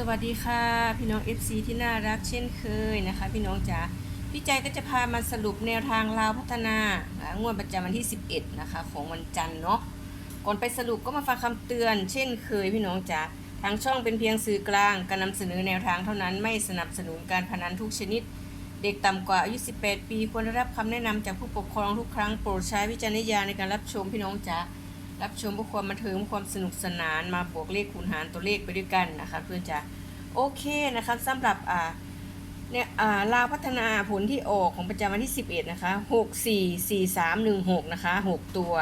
สวัสดีค่ะ พี่น้อง FC ที่น่ารักเช่นเคยนะคะ พี่น้องจ๋าพี่ใจก็จะพามาสรุปแนวทางลาวพัฒนางวดประจำวันที่ 11 นะคะ ของวันจันทร์เนาะก่อนไปสรุปก็มาฟังคำเตือน เช่นเคยพี่น้องจ๋าทางช่องเป็นเพียงสื่อกลางการนำเสนอแนวทางเท่านั้นไม่สนับสนุนการพนันทุกชนิด เด็กต่ำกว่าอายุ 18 ปีควรได้รับคำแนะนำจากผู้ปกครองทุกครั้งโปรดใช้วิจารณญาณในการรับชมพี่น้องจ๋า รับชมเพื่อความบันเทิงความสนุกสนานมาบวกเลขคูณหารตัวเลขไปด้วยกันนะคะเพื่อนจ๋าโอเคนะคะสำหรับอ่าเนี่ยอ่าลาวพัฒนาผลที่ออกของประจำวันที่ 11 นะคะ 6 4 4 3 1 6 นะคะ 6 ตัว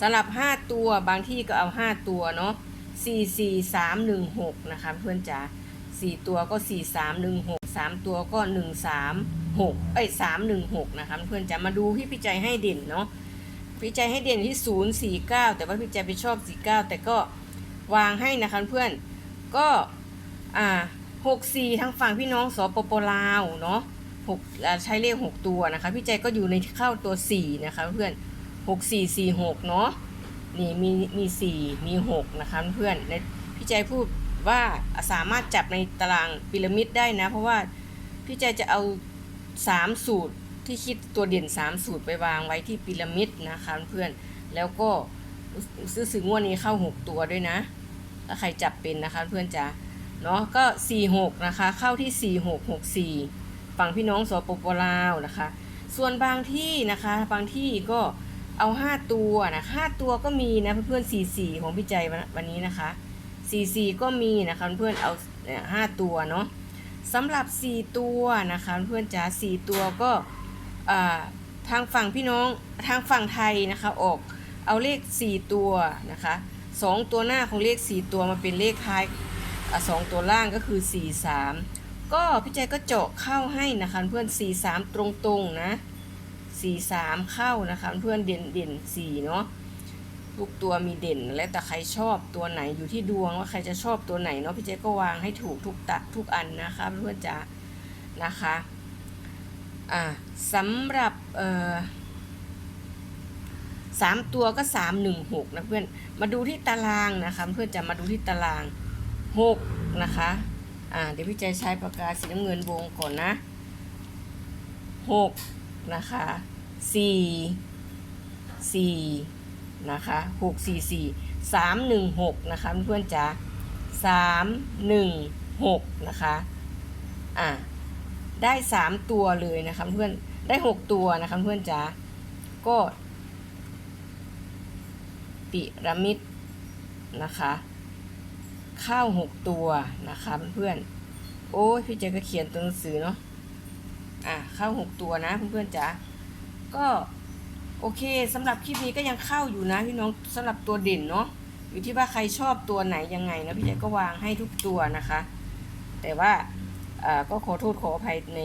สำหรับ 5 ตัวบางที่ก็เอา 5 ตัวเนาะ4 4 3 1 6 นะคะเพื่อนจ๋า4ตัวก็ 4 3 1 6 3 ตัวก็ 1 3 6 เอ้ย 3 1 6 นะคะเพื่อนจ๋ามาดูที่พี่ใจให้เด่นเนาะ พี่ใจให้เด่นที่ 0 4 9 แต่ว่าพี่ใจไปชอบ 49 แต่ก็วางให้นะคะเพื่อนก็อ่าหกสี่ทางฝั่งพี่น้องสปปลาวเนาะหกใช้เลขหกตัวนะคะ พี่ใจก็อยู่ในเข้าตัวสี่นะคะเพื่อนหกสี่สี่หกเนาะนี่มีมีสี่มีหกนะคะเพื่อนในพี่ใจพูดว่าสามารถจับในตารางพีระมิดได้นะ เพราะว่าพี่ใจจะเอาสามสูตร ที่คิดตัวเด่นสามสูตรไปวางไว้ที่พีระมิดนะคะเพื่อนแล้วก็ซื้อสึงวดนี้เข้าหกตัวด้วยนะถ้าใครจับเป็นนะคะเพื่อนจ๋าเนาะก็ 46 นะคะ เข้าที่ 4664 ฝั่งพี่น้องสปปลาวนะคะ ส่วนบางที่นะคะบางที่ก็เอา 5 ตัวนะ5ตัวก็มีนะเพื่อนๆ44 ของพี่ใจวันนี้นะคะ44ก็มีนะคะเพื่อนเอา5ตัวเนาะสำหรับ 4 ตัวนะคะเพื่อนจ๋า4ตัวก็ ทางฝั่งพี่น้องทางฝั่งไทยนะคะออกเอาเลข 4 ตัวนะคะสองตัวหน้าของเลข 4 ตัวมาเป็นเลขท้ายสองตัวล่างก็คือ 4 3 ก็พี่ใจก็เจาะเข้าให้นะคะเพื่อน 4 3 ตรงๆนะ4 3 เข้านะคะเพื่อนเด่นเด่น4เนาะทุกตัวมีเด่นและแต่ใครชอบตัวไหนอยู่ที่ดวงว่าใครจะชอบตัวไหนเนาะพี่ใจก็วางให้ถูกทุกตะทุกอันนะคะเพื่อนจ๋านะคะ สำหรับสามตัวก็สามหนึ่งหกนะเพื่อน มาดูที่ตารางนะคะเพื่อนจะมาดูที่ตารางหกนะคะอ่าเดี๋ยวพี่ใจใช้ปากกาสีน้ำเงินวงก่อนนะหกนะคะสี่สี่นะคะหกสี่สี่สามหนึ่งหกนะคะเพื่อนจ๋าสามหนึ่งหกนะคะอ่า ได้สามตัวเลยนะคะเพื่อนได้หกตัวนะคะเพื่อนจ๋าก็ปิรามิดนะคะข้าวหกตัวนะคะเพื่อนโอ้ยพี่เจก็เขียนตัวหนังสือเนาะอะข้าวหกตัวนะเพื่อนๆจ๋าก็โอเคสำหรับคลิปนี้ก็ยังเข้าอยู่นะพี่น้องสำหรับตัวเด่นเนาะอยู่ที่ว่าใครชอบตัวไหนยังไงนะพี่เจก็วางให้ทุกตัวนะคะ แต่ว่า ก็ขอโทษขออภัยใน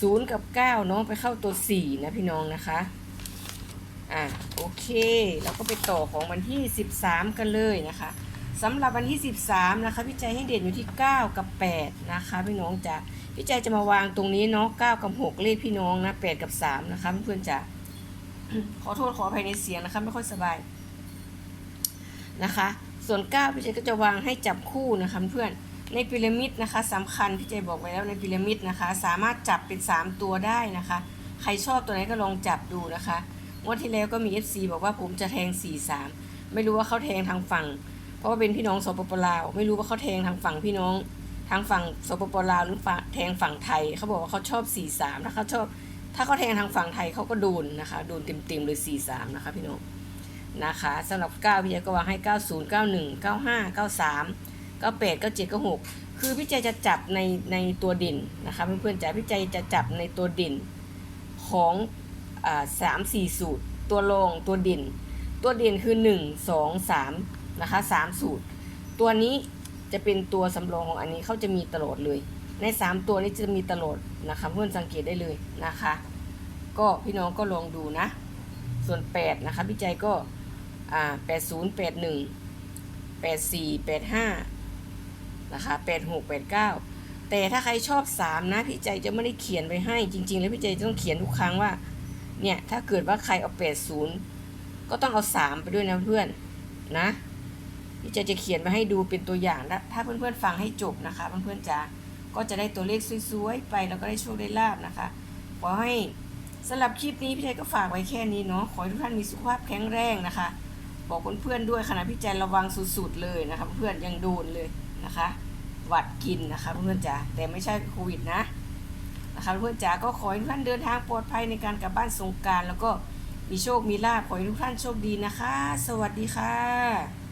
ศูนย์กับเก้าเนาะไปเข้าตัวสี่นะพี่น้องนะคะอะโอเคเราก็ไปต่อของวันที่ 13 กันเลยนะคะสำหรับวันที่ 13นะคะพี่ใจให้เด่นอยู่ที่ 9 กับ 8 นะคะพี่น้องจ๋าพี่ใจจะมาวางตรงนี้เนาะ9กับ 6 เลขพี่น้องนะ8กับ 3 นะคะเพื่อนๆจ๋าขอโทษขออภัยในเสียงนะคะไม่ค่อยสบายนะคะ ส่วน 9 พี่ใจก็จะวางให้จับคู่นะคะเพื่อน ในพีระมิดนะคะสำคัญพี่ใจบอกไว้แล้วในพีระมิดนะคะ สามารถจับเป็น 3 ตัวได้นะคะ ใครชอบตัวไหนก็ลองจับดูนะคะงวดที่แล้วก็มี FC บอกว่าผมจะแทง 43 ไม่รู้ว่าเขาแทงทางฝั่ง เพราะว่าเป็นพี่น้องสปปลาว ไม่รู้ว่าเขาแทงทางฝั่งพี่น้องทางฝั่งสปปลาวหรือฝั่งแทงฝั่งไทยเขาบอกว่าเขาชอบ 43ถ้าเขาชอบ ถ้าเขาแทงทางฝั่งไทยเขาก็โดนนะคะโดนเต็มๆเลย43นะคะพี่น้องนะคะสำหรับ9พี่เจก็วางให้ 90 91 95 93 98 97 96คือพี่ใจจะจับในในตัวด่นนะคะเพื่อนๆจ๋าพี่ใจจะจับในตัวด่นของสามสี่สูตร ตัวรองตัวด่นตัวเด่นคือ1 2 3นะคะ3สูตร ตัวนี้จะเป็นตัวสำรองของอันนี้เขาจะมีตลอดเลย ใน 3 ตัวนี้จะมีตลอดนะคะเพื่อนสังเกตได้เลยนะคะ ก็พี่น้องก็ลองดูนะ ส่วน 8 นะคะพี่ใจก็อ่า80 81 84 85นะคะ86 89แต่ถ้าใครชอบ3นะพี่ใจจะไม่ได้เขียนไปให้จริง ๆ แล้วพี่ใจจะต้องเขียนทุกครั้งว่าเนี่ยถ้าเกิดว่าใครเอา80ก็ต้องเอา3ไปด้วยนะเพื่อนนะพี่ใจจะเขียนมาให้ดูเป็นตัวอย่างนะถ้าเพื่อนๆฟังให้จบนะคะเพื่อนๆจ๋าก็จะได้ตัวเลขสวยๆไปแล้วก็ได้โชคได้ลาบนะคะขอให้สำหรับคลิปนี้พี่ใจก็ฝากไว้แค่นี้เนาะขอให้ทุกท่านมีสุขภาพแข็งแรงนะคะ บอกเพื่อนๆด้วยขณะพี่ใจระวังสุดๆเลยนะคะเพื่อนยังโดนเลย นะคะ หวัดกินนะคะเพื่อนๆจ๋าแต่ไม่ใช่โควิดนะนะคะเพื่อนจ๋าก็ขอให้ทุกท่านเดินทางปลอดภัยในการกลับบ้านสงการแล้วก็มีโชคมีลาภขอให้ทุกท่านโชคดีนะคะ สวัสดีค่ะ